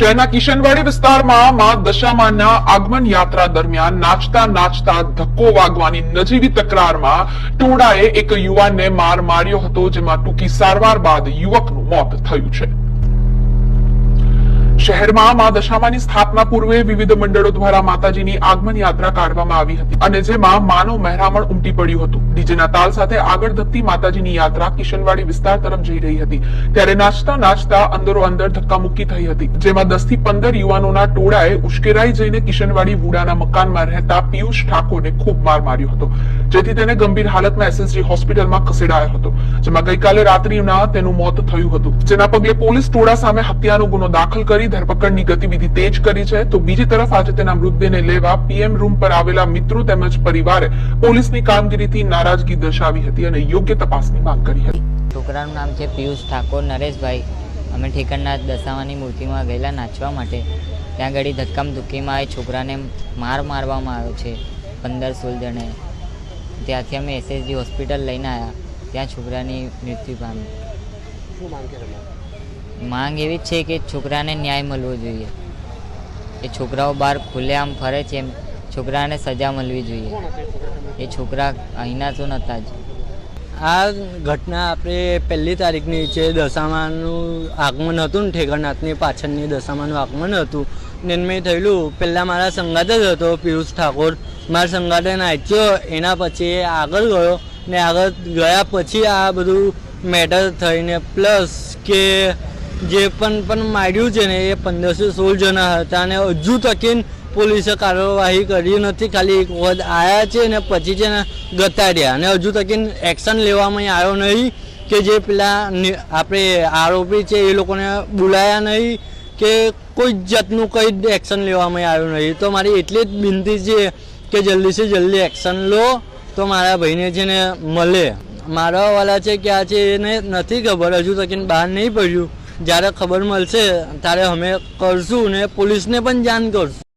શહેરના કિશનવાડી વિસ્તારમાં માં દશામાના આગમન યાત્રા દરમિયાન નાચતા નાચતા ધક્કો વાગવાની નજીવી તકરારમાં ટોળાએ એક યુવાનને માર માર્યો હતો, જેમાં ટૂંકી સારવાર બાદ યુવકનું મોત થયું છે. શહેરમાં મા દશામાની સ્થાપના પૂર્વે વિવિધ મંડળો દ્વારા માતાજીની આગમન યાત્રા કાઢવામાં આવી હતી અને જેમાં માનો મહેરામણ ઉમટી પડ્યું હતું. ડીજેના તાલ સાથે આગળ ધપતી માતાજીની યાત્રા કિશનવાડી વિસ્તાર તરફ જઈ રહી હતી. ત્યારે નાચતા નાચતા અંદરો અંદર ધક્કામુક્કી થઈ હતી. જેમાં દસથી પંદર યુવાનોના ટોળાએ ઉશ્કેરાઈ જઈને કિશનવાડી વુડાના મકાનમાં રહેતા પિયુષ ઠાકોરને ખૂબ માર માર્યો હતો. જેથી તેને ગંભીર હાલતમાં એસએસજી હોસ્પિટલમાં ખસેડાયો હતો. જેમાં ગઈકાલે રાત્રિના તેનું મોત થયું હતું. જેના પગલે પોલીસ ટોળા સામે હત્યાનો ગુનો દાખલ કરી ધરપકડની ગતિવિધિ તેજ કરી છે તો બીજી તરફ આજે તેના મૃતદેહને લેવા પીએમ રૂમ પર આવેલા મિત્રો તેમજ પરિવારે પોલીસની કામગીરીથી નારાજગી દર્શાવી હતી અને યોગ્ય તપાસની માંગ કરી હતી. છોકરાનું નામ છે પિયુષ ઠાકોર નરેશભાઈ. અમે ઠેકરનાથ દશાવાની મૂર્તિમાં ગયેલા નાચવા માટે. ત્યાં ઘડી ધક્કામ ધુક્કીમાં એ છોકરાને માર મારવામાં આવ્યો છે પંદર સોળ જણે. ત્યાંથી અમે એસએસજી હોસ્પિટલ લઈને આવ્યા ત્યાં છોકરાની મૃત્યુ પામી. શું માંગ માંગ એવી છે કે છોકરાને ન્યાય મળવો જોઈએ. એ છોકરાઓ બહાર ખુલ્લેઆમ ફરે છે એમ છોકરાને સજા મળવી જોઈએ. એ છોકરા તમે એ છોકરા અહીંના તો નહોતા જ. આ ઘટના આપણે પહેલી તારીખની છે દશામાનું આગમન હતું ને ઠેકરનાથની પાછળની દશામાનું આગમન હતું ને મેં થયેલું. પહેલાં મારા સંગાત જ હતો પિયુષ ઠાકોર. મારા સંગાતે નાચ્યો, એના પછી આગળ ગયો ને આગળ ગયા પછી આ બધું મેટર થઈને પ્લસ કે જે પણ પણ માર્યું છે ને એ પંદરસો સોળ જણા હતા અને હજુ તકીન પોલીસે કાર્યવાહી કરી નથી. ખાલી એક વખત આવ્યા છે ને પછી છે ને ગતાડ્યા. અને હજુ તકીન એક્શન લેવામાં આવ્યો નહીં કે જે પેલા આપણે આરોપી છે એ લોકોને બોલાયા નહીં કે કોઈ જાતનું કંઈ એક્શન લેવામાં આવ્યું નહીં. તો મારી એટલી જ વિનંતી છે કે જલ્દીથી જલ્દી એક્શન લો. તો મારા ભાઈને છે ને મળે. મારા વાલા છે કે આ છે એને નથી ખબર. હજુ તકીન બહાર નહીં પડ્યું. જ્યારે ખબર મળશે ત્યારે અમે કરશું ને પોલીસને પણ જાણ કરશું.